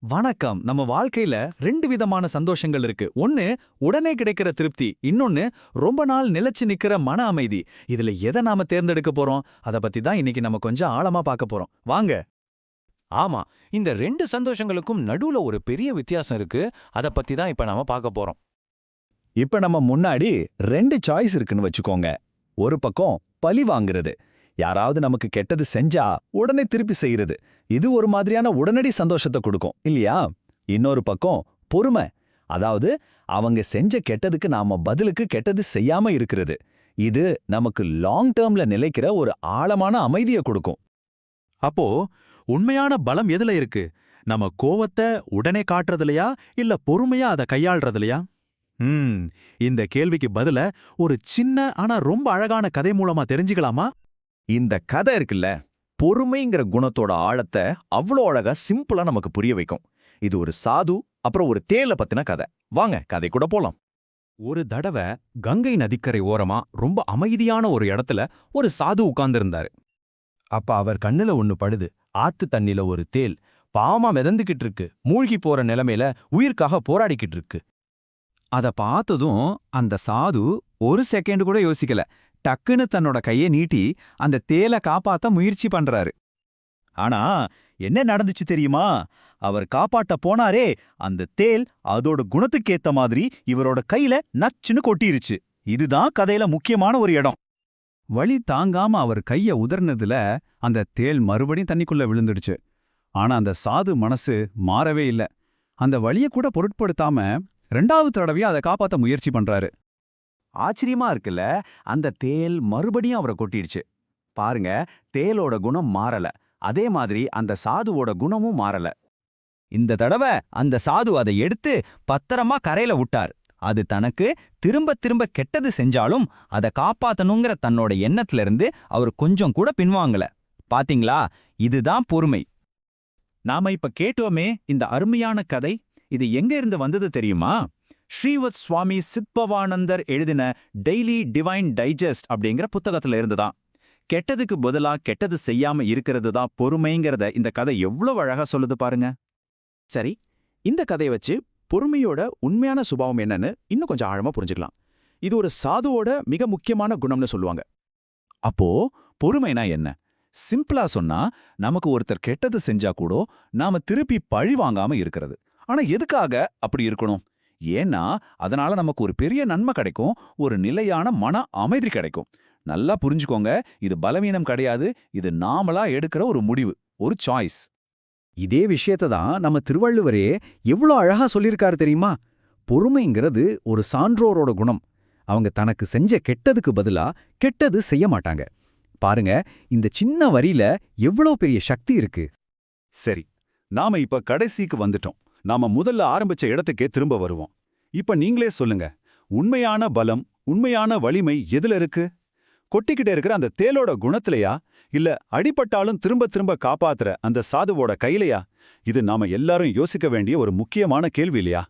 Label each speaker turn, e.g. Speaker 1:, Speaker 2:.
Speaker 1: வணக்கம். நம்ம வாழ்க்கையில ரெண்டு விதமான சந்தோஷங்கள் இருக்கு. ஒன்னு உடனே கிடைக்கிற திருப்தி. இன்னொன்னு ரொம்ப நாள் நிலைச்சு நிக்கிற மன அமைதி. இதுல எதை நாம தேர்ந்தெடுக்க போறோம்? அத பத்தி தான் இன்னைக்கு நம்ம கொஞ்சம் ஆழமா பார்க்க போறோம். வாங்க.
Speaker 2: ஆமா இந்த ரெண்டு சந்தோஷங்களுக்கும் நடுவுல ஒரு பெரிய வித்தியாசம் இருக்கு. அத பத்தி தான் இப்ப நாம பார்க்க போறோம்.
Speaker 1: இப்ப நம்ம முன்னாடி ரெண்டு சாய்ஸ் இருக்குன்னு வச்சுக்கோங்க. ஒரு பக்கம் பழி வாங்குறது. யாராவது நமக்கு கெட்டது செஞ்சா உடனே திருப்பி செய்யறது இது ஒரு மாதிரியான உடனடி சந்தோஷத்தை கொடுக்கும் இல்லையா? இன்னொரு பக்கம் பொறுமை. அதாவது அவங்க செஞ்ச கெட்டதுக்கு நாம பதிலுக்கு கெட்டது செய்யாம இருக்கிறது. இது நமக்கு லாங் டேர்ம்ல நிலைக்கிற ஒரு ஆழமான அமைதியை கொடுக்கும்.
Speaker 3: அப்போ உண்மையான பலம் எதுல இருக்கு? நம்ம கோவத்தை உடனே காட்டுறதுலயா? இல்ல பொறுமையா அதை கையாள்றதுலயா? ம் இந்த கேள்விக்கு பதில ஒரு சின்ன ஆனா ரொம்ப அழகான கதை மூலமா தெரிஞ்சுக்கலாமா?
Speaker 4: இந்த கதை இருக்குல்ல? பொறுமைங்கிற குணத்தோட ஆழத்தை அவ்வளோ அழகா சிம்பிளா நமக்கு புரிய வைக்கும். இது ஒரு சாது அப்புறம் ஒரு தேள பத்தின கதை. வாங்க கதை கூட போலாம்.
Speaker 5: ஒரு தடவை கங்கை நதிக்கரை ஓரமா ரொம்ப அமைதியான ஒரு இடத்துல ஒரு சாது உட்கார்ந்திருந்தாரு. அப்ப அவர் கண்ணுல ஒண்ணு படுது. ஆத்து தண்ணில ஒரு தேல். பாவமா மிதந்துகிட்டு இருக்கு. மூழ்கி போற நிலைமையில உயிர்க்காக போராடிக்கிட்டு இருக்கு. அத பார்த்ததும் அந்த சாது ஒரு செகண்ட் கூட யோசிக்கல. டக்குன்னு தன்னோட கையை நீட்டி அந்த தேலை காப்பாத்த முயற்சி பண்றாரு.
Speaker 1: ஆனா என்ன நடந்துச்சு தெரியுமா? அவர் காப்பாட்ட போனாரே அந்த தேல் அதோட குணத்துக்கேத்த மாதிரி இவரோட கையில நச்சுன்னு கொட்டிருச்சு. இதுதான் கதையில முக்கியமான ஒரு இடம்.
Speaker 5: வழி தாங்காம அவர் கைய உதர்னதுல அந்த தேள் மறுபடியும் தண்ணிக்குள்ள விழுந்துடுச்சு. ஆனா அந்த சாது மனசு மாறவே இல்ல. அந்த வழிய கூட பொருட்படுத்தாம ரெண்டாவது தடவையா அதை காப்பாத்த முயற்சி பண்றாரு.
Speaker 4: ஆச்சரியமா இருக்குல்ல அந்த தேல் மறுபடியும் அவரை கொட்டிடுச்சு. பாருங்க தேலோட குணம் மாறல. அதே மாதிரி அந்த சாதுவோட குணமும் மாறல.
Speaker 6: இந்த தடவை அந்த சாது அதை எடுத்து பத்திரமா கரையில விட்டார். அது தனக்கு திரும்ப திரும்ப கெட்டது செஞ்சாலும் அதை காப்பாத்தணுங்கிற தன்னோட எண்ணத்துல இருந்து அவர் கொஞ்சம் கூட பின்வாங்கல. பாத்தீங்களா? இதுதான் பொறுமை.
Speaker 1: நாம இப்ப கேட்டோமே இந்த அருமையான கதை இது எங்க இருந்து வந்தது தெரியுமா? ஸ்ரீவத் சுவாமி சித்பவானந்தர் எழுதின டெய்லி டிவைன் டைஜஸ்ட் அப்படிங்கிற புத்தகத்துல இருந்துதான். கெட்டதுக்கு பதிலா கெட்டது செய்யாம இருக்கிறது தான் பொறுமைங்கிறத இந்த கதை எவ்வளவு அழகா சொல்லுது பாருங்க.
Speaker 3: சரி இந்த கதையை வச்சு பொறுமையோட உண்மையான சுபாவம் என்னன்னு இன்னும் கொஞ்சம் ஆழமா புரிஞ்சுக்கலாம். இது ஒரு சாதுவோட மிக முக்கியமான குணம்னு சொல்லுவாங்க.
Speaker 1: அப்போ பொறுமைனா என்ன? சிம்பிளா சொன்னா நமக்கு ஒருத்தர் கெட்டது செஞ்சா கூட நாம திருப்பி பழி வாங்காம இருக்கிறது. ஆனா எதுக்காக அப்படி இருக்கணும்? ஏன்னா அதனால நமக்கு ஒரு பெரிய நன்மை கிடைக்கும் ஒரு நிலையான மன அமைதி கிடைக்கும். நல்லா புரிஞ்சுக்கோங்க இது பலவீனம் கிடையாது இது நாமளா எடுக்கிற ஒரு முடிவு ஒரு சாய்ஸ்
Speaker 5: இதே விஷயத்தை தான் நம்ம திருவள்ளுவரே எவ்வளோ அழகா சொல்லியிருக்காரு தெரியுமா? பொறுமைங்கிறது ஒரு சான்றோரோட குணம். அவங்க தனக்கு செஞ்ச கெட்டதுக்கு பதிலா கெட்டது செய்ய மாட்டாங்க. பாருங்க இந்த சின்ன வரியில எவ்வளோ பெரிய சக்தி இருக்கு.
Speaker 3: சரி நாம இப்ப கடைசிக்கு வந்துட்டோம். நாம முதல்ல ஆரம்பிச்ச இடத்துக்கே திரும்ப வருவோம். இப்ப நீங்களே சொல்லுங்க உண்மையான பலம் உண்மையான வலிமை எதுல இருக்கு? கொட்டிக்கிட்டே இருக்கிற அந்த தேலோட குணத்திலையா? இல்ல அடிபட்டாலும் திரும்ப திரும்ப காப்பாத்துற அந்த சாதுவோட கையிலையா? இது நாம எல்லாரும் யோசிக்க வேண்டிய ஒரு முக்கியமான கேள்வி இல்லையா?